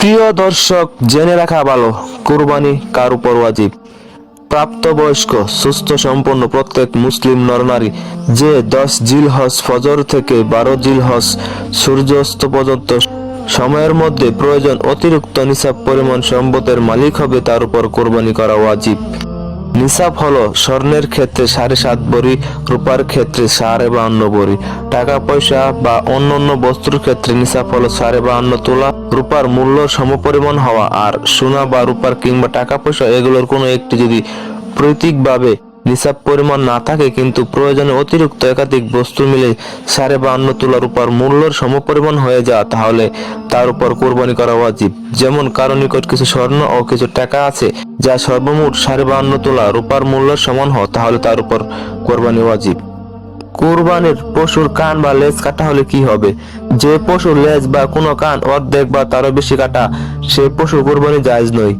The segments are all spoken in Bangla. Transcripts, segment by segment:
প্রিয় দর্শক, জেনে রাখা ভালো, কুরবানি কার উপর ওয়াজিব? প্রাপ্তবয়স্ক, সুস্থ সম্পন্ন প্রত্যেক মুসলিম নরনারী যে দশ জিল হস ফজর থেকে বারো জিল হস সূর্যাস্ত পর্যন্ত সময়ের মধ্যে প্রয়োজন অতিরিক্ত নিসাব পরিমাণ সম্পদের মালিক হবে, তার উপর কোরবানি করা ওয়াজিব। নিসাব হলো স্বর্ণের ক্ষেত্রে সাড়ে সাত বড়ি, রূপার ক্ষেত্রে সাড়ে বাহান্ন বড়ি। টাকা, পয়সা বা অন্য অন্য বস্তুর ক্ষেত্রে নিসাব হলো সাড়ে বাহান্ন তোলা, রূপার মূল্য সমপরিমাণ হওয়া। আর সোনা বা রূপার কিংবা টাকা, পয়সা, এগুলোর কোনো একটি যদি প্রতীকভাবে নিসাব পরিমাণ না থাকে কিন্তু প্রয়োজনে অতিরিক্ত একাধিক বস্তু মিলে সাড়ে বাহান্ন তোলা রূপার মূল্যর সমপরিমাণ হয়ে যাওয়া, তাহলে তার উপর কোরবানি করা উচিত যেমন কারও নিকট কিছু স্বর্ণ ও কিছু টাকা আছে, যা সর্বমোট সাড়ে বাহান্ন তোলা রূপার মূল্যের সমান হয়, তাহলে তার উপর কোরবানি ওয়াজিব। কোরবানির পশুর কান বা লেজ কাটা হলে কি হবে? যে পশুর লেজ বা কোনো কান অর্ধেক বা তারও বেশি কাটা, সে পশু কোরবানি জায়েজ নয়।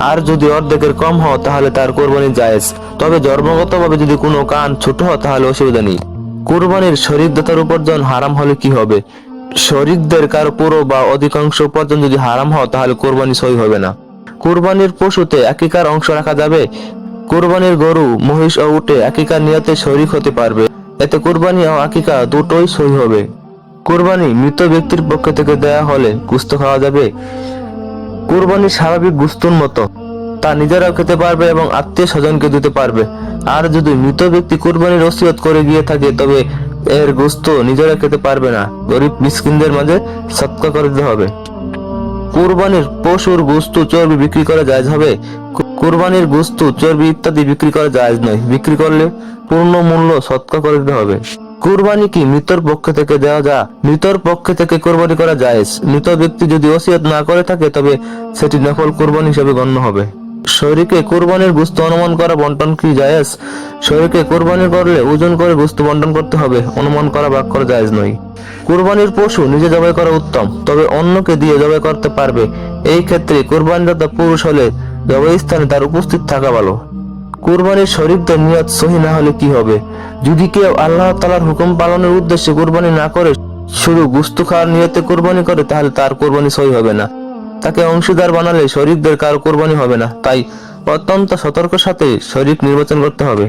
আর যদি অর্ধেকের কম হয় তাহলে তার কোরবানি জায়েজ। তবে জন্মগতভাবে যদি কোনো কান ছোট হয় তাহলে অসুবিধা নেই। কোরবানির শরীরদাতার উপার্জন হারাম হলে কি হবে? শরীরদের কারও পুরো বা অধিকাংশ উপার্জন যদি হারাম হয় তাহলে কোরবানি সই হবে না। কোরবানির পশুতে একিকার অংশ রাখা যাবে? কোরবানির গরু, মহিষ ও উটে একিকার নিয়তে শরিক হতে পারবে। এতে কোরবানি ও আকিকা দুটোই সই হবে। কোরবানি মৃত ব্যক্তির পক্ষ থেকে দেয়া হলে গুস্ত খাওয়া যাবে। কোরবানি স্বাভাবিক গুস্তুর মতো। তা নিজেরাও খেতে পারবে এবং আত্মীয় স্বজনকে দিতে পারবে। আর যদি মৃত ব্যক্তি কোরবানির ওসিয়ত করে গিয়ে থাকে, তবে এর গোস্ত নিজেরা খেতে পারবে না। গরিব মিসকিনদের মাঝে সৎকা করে দিতে হবে। কোরবানির পশুর গোস্ত চর্বি বিক্রি করা জায়েজ হবে? কোরবানির গোস্ত, চর্বি ইত্যাদি বিক্রি করা জায়েজ নয়। বিক্রি করলে পূর্ণ মূল্য সৎকা করে দিতে হবে। কোরবানি কি মৃতর পক্ষ থেকে দেওয়া যা মৃতর পক্ষ থেকে কোরবানি করা জায়েজ? মৃত ব্যক্তি যদি ওসিয়ত না করে থাকে, তবে সেটি নকল কোরবানি হিসেবে গণ্য হবে। শরীকে কোরবানির গোস্ত অনুমান করা বন্টন কি জায়েজ? শরীকে কোরবানি করলে ওজন করে গোস্ত বন্টন করতে হবে, অনুমান করা ভাগ করা জায়েজ নয়। কোরবানির পশু নিজে জবাই করা উত্তম, তবে অন্যকে দিয়ে জবাই করতে পারবে। এই ক্ষেত্রে কোরবানিদাতা পুরুষ হলে জবাই স্থানে তার উপস্থিত থাকা ভালো। কোরবানির শরীরদের নিয়ত সহি না হলে কি হবে? যদি কেউ আল্লাহ তালার হুকুম পালনের উদ্দেশ্যে কোরবানি না করে, শুধু গুস্তু খাওয়ার নিয়তে কোরবানি করে, তাহলে তার কোরবানি সহি হবে না। তাকে অংশীদার বানালে শরীরদের কারও কোরবানি হবে না। তাই অত্যন্ত সতর্ক সাথে শরীর নির্বাচন করতে হবে।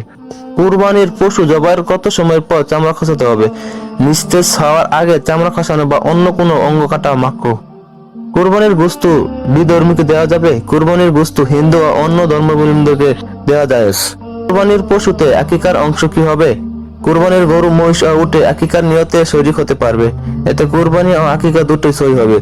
কুরবানির পশু জবাইয়ের কত সময়ের পর চামড়া খসাতে হবে? নিস্তেজ হওয়ার আগে চামড়া খসানো বা অন্য কোনো অঙ্গ কাটা মাক্র কোরবানির বস্তু বিধর্মীকে দেওয়া যাবে, কোরবানির বস্তু হিন্দু ও অন্য ধর্মাবলম্বীদেরকে দেওয়া যায়। কোরবানির পশুতে একিকার অংশ কি হবে? কোরবানির গরু, মহিষ ও উঠে একিকার নিয়তে শরিক হতে পারবে। এতে কোরবানি ও আকিকা দুটোই সই হবে।